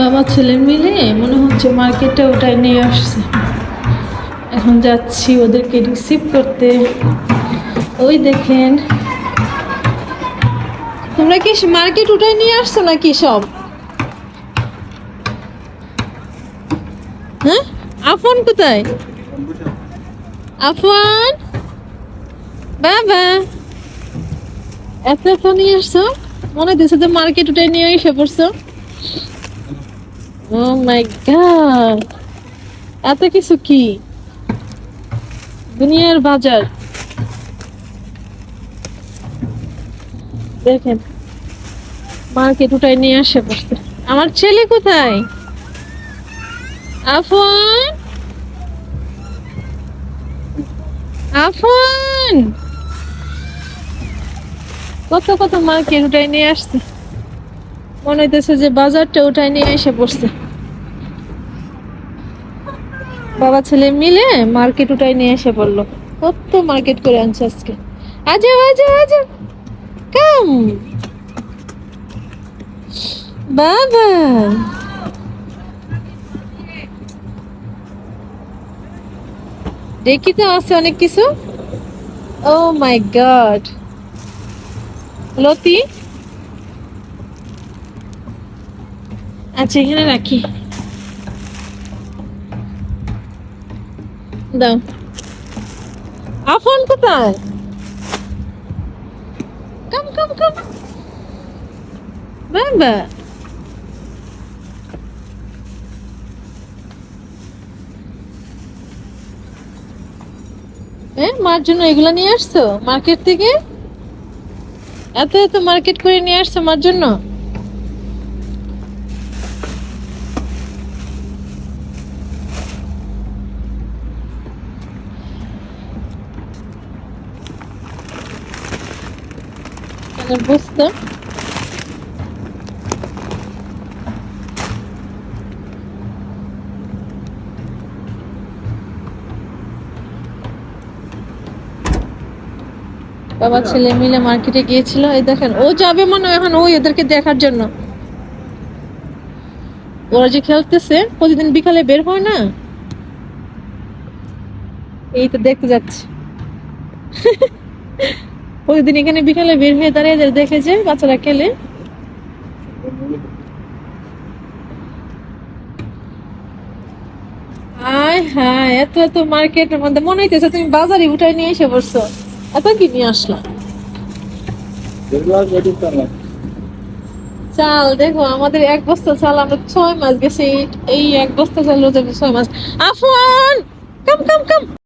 বাবা, ছেলে মিলে মনে হচ্ছে মার্কেটে ওটাই নিয়ে আসছে। এখন যাচ্ছি ওদেরকে রিসিভ করতে। ওই দেখেন। তোমরা কি মার্কেট উঠাই নিয়ে আসছো নাকি সব? হ্যাঁ? আফন কোথায়? আফন বাবা, এত এত নিয়ে আসছো? মনে হচ্ছে যে মার্কেট উঠাই নিয়ে এসে পড়ছো। ও মাই গড এত কিছু কি? দুনিয়ার বাজার। দেখেন, মার্কেট উঠাই নিয়ে আসে পড়ছে। আমার ছেলে কোথায়? আফন আফন কত কত মার্কেট উঠাই নিয়ে আসছে। মনে হইতেছে যে বাজারটা উঠাই নিয়ে এসে পড়ছে। বাবা ছেলে মিলে মার্কেট উঠাই নিয়ে এসে পড়ল। কত মার্কেট করে আনছে আজকে। আজ কাম। বাবা। দেখি তো আছে অনেক কিছু। ও মাই গড লতি? আচ্ছা এখানে রাখি। দাও। আফন কোথায়? কাম কম কম বাবা। মার জন্য এগুলা নিয়ে আসছো? মার্কেট থেকে? এত এত মার্কেট করে নিয়ে আসছে আমার জন্য? মানে বাবা ছেলে মিলে মার্কেটে গিয়েছিল এই দেখেন ও যাবে মনে হয় এখন ওই এদেরকে দেখার জন্য। ওরা যে খেলতেছে প্রতিদিন বিকালে বের হয় না? এই তো দেখতে যাচ্ছে। প্রতিদিন এখানে বিকালে বের হয়ে দাঁড়িয়ে দেখে যে বাচ্চারা খেলে। হায় হায় এত এত মার্কেটের মধ্যে মনে হইতেছে তুমি বাজারে উঠাই নিয়ে এসে পড়ছো। এত কি নিয়ে আসলাম চাল দেখো আমাদের এক বস্তা চাল আমরা ছয় মাস গেছে এই- এক বস্তা চাল রোজা ছয় মাস। আফওয়ান কাম কাম কাম।